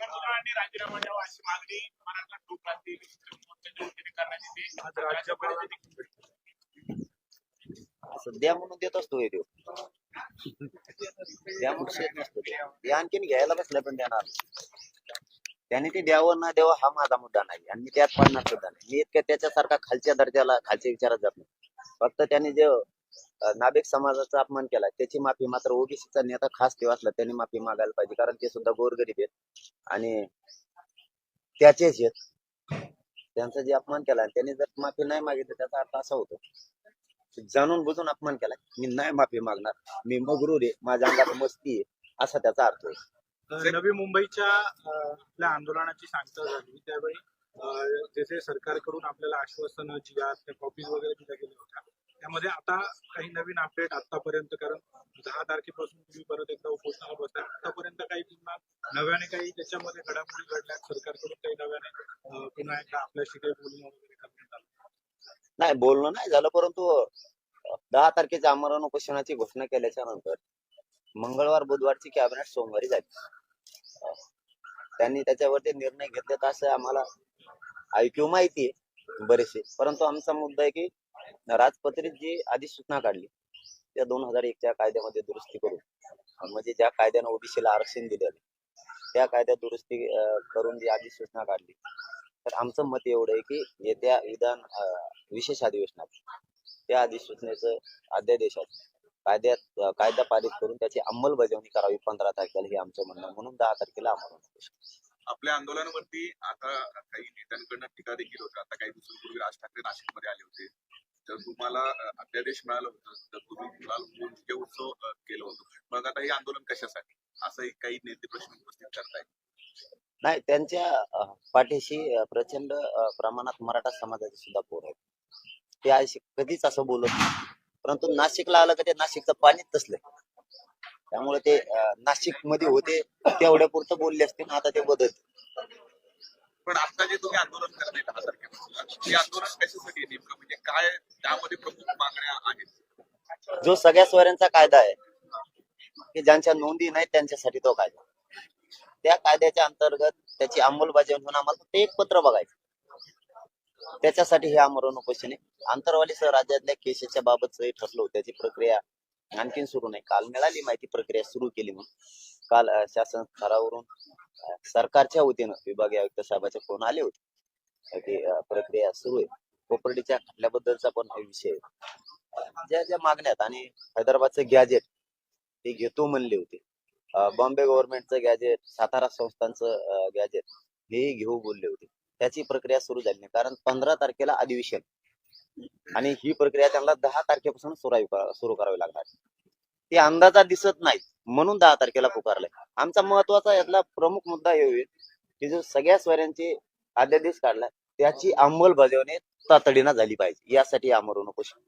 आणि राजीनामा द्यावा अशी मागणी मराठा लोकक्रांती मोर्चाच्या वतीने करण्यात येते सध्या म्हणून देत असतो हे देव द्या म्हणून देत नसतो ते. ते आणखीन घ्यायला बसल्या पण देणार. त्याने ते द्यावं ना द्यावं हा माझा मुद्दा नाही. आणि मी त्यात पडणार सुद्धा नाही. मी इतक्या त्याच्यासारखा खालच्या दर्जाला खालच्या विचारात जात नाही. फक्त त्याने जे नाभिक समाजाचा अपमान केला त्याची माफी मात्र ओबीसीचा नेता खास तेव्हा असला त्यांनी माफी मागायला पाहिजे कारण ते सुद्धा गोरगरीब आहेत. आणि त्याचेच आहेत. त्यांचा जे अपमान केला त्यांनी जर माफी नाही मागितली त्याचा अर्थ असा होतो जाणून बुजून अपमान केला मी नाही माफी मागणार. मी मगरूर आहे. माझ्या अंगात मस्ती आहे. असा त्याचा अर्थ आहे. नवी मुंबईच्या आपल्या आंदोलनाची सांगता झाली. त्यावेळी जसे सरकारकडून आपल्याला आश्वासन जी आहेत त्या कॉपीज वगैरे दिल्या गेल्या होत्या त्यामध्ये आता काही नवीन अपडेट आतापर्यंत कारण दहा तारखेपासून तुम्ही परत एकदा उपोषणाला बसता आतापर्यंत काही पुन्हा नव्याने काही त्याच्यामध्ये घडामोडी घडल्या सरकारकडून काही नव्याने पुन्हा एकदा आपल्याशी काही बोलणं वगैरे करण्यात आलं. नाही बोलणं नाही झालं परंतु दहा तारखेच्या आमरण उपोषणाची घोषणा केल्याच्यानंतर मंगळवार बुधवारची कॅबिनेट सोमवारी झाली. त्यांनी त्याच्यावरती निर्णय घेतले तर असं आम्हाला ऐकू माहिती आहे बरेचसे. परंतु आमचा मुद्दा आहे की राजपत्रित जी अधिसूचना काढली त्या दोन हजार एकच्या कायद्यामध्ये दुरुस्ती करून म्हणजे ज्या कायद्यानं ओबीसीला आरक्षण दिलं त्या कायद्यात दुरुस्ती करून जी अधिसूचना काढली तर आमचं मत एवढं आहे की येत्या विधान विशेष अधिवेशनात त्या अधिसूचनेचं अध्यादेशात कायद्यात कायदा पारित करून त्याची अंमलबजावणी करावी पंधरा तारखेला हे आमचं म्हणणं म्हणून दहा तारखेला आम्हाला आपल्या आंदोलनावरती आता काही नेत्यांकडनं टीका देखील होत्या आता काही दिवसांपूर्वी राज ठाकरे नाशिकमध्ये आले होते. तर तुम्हाला अध्यादेश मिळालं होतं तर तुम्ही हे उत्सव केलं होतं. मग आता हे आंदोलन कशासाठी? असंही काही नेते प्रश्न उपस्थित करतायत? नाही त्यांच्या पाठीशी प्रचंड प्रमाणात मराठा समाजाचे सुद्धा पोर आहेत. ते अशी कधीच असं बोलत नाही. परंतु नाशिकला आलं का ते नाशिकचं पाणीच तसलंय त्यामुळे ते नाशिकमध्ये होते तेवढ्या पुरतं बोलले असते ना आता ते बदल पण आता जे तुम्ही आंदोलन करताय दहा तारखेपासून आंदोलन कशासाठी नेमकं? काय त्यामध्ये प्रमुख मागण्या आहेत? जो सगळ्या स्वऱ्यांचा कायदा आहे की ज्यांच्या नोंदी नाहीत त्यांच्यासाठी तो कायदा. त्या कायद्याच्या अंतर्गत त्याची अंमलबजावणी होऊन आम्हाला ते एक पत्र बघायचं. त्याच्यासाठी हे आमरण उपोषण आहे. आंतरवालीसह राज्यातल्या केसेसच्या बाबत ठरलं होतं. त्याची प्रक्रिया आणखीन सुरू नाही. काल मिळाली माहिती प्रक्रिया सुरू केली म्हणून. काल शासन स्तरावरून सरकारच्या वतीनं विभागीय आयुक्त साहेबाचे फोन आले होते. की प्रक्रिया सुरू आहे. प्रॉपर्टीच्या खटल्याबद्दलचा पण हा विषय ज्या ज्या मागण्यात आणि हैदराबादचं गॅजेट ते घेतो म्हणले होते. बॉम्बे गव्हर्नमेंटचं गॅजेट सातारा संस्थांचं गॅजेट हे घेऊ बोलले होते. त्याची प्रक्रिया सुरू झाली नाही. कारण पंधरा तारखेला अधिवेशन. आणि ही प्रक्रिया त्यांना दहा तारखेपासून सुरू करावी लागणार. ते अंदाजा दिसत नाही म्हणून दहा तारखेला पुकारलंय. आमचा महत्त्वाचा यातला प्रमुख मुद्दा हे होईल की जो सगळ्या स्वरांची अध्यादेश काढला त्याची अंमलबजावणी तातडीनं झाली पाहिजे. यासाठी आमरण उपोषण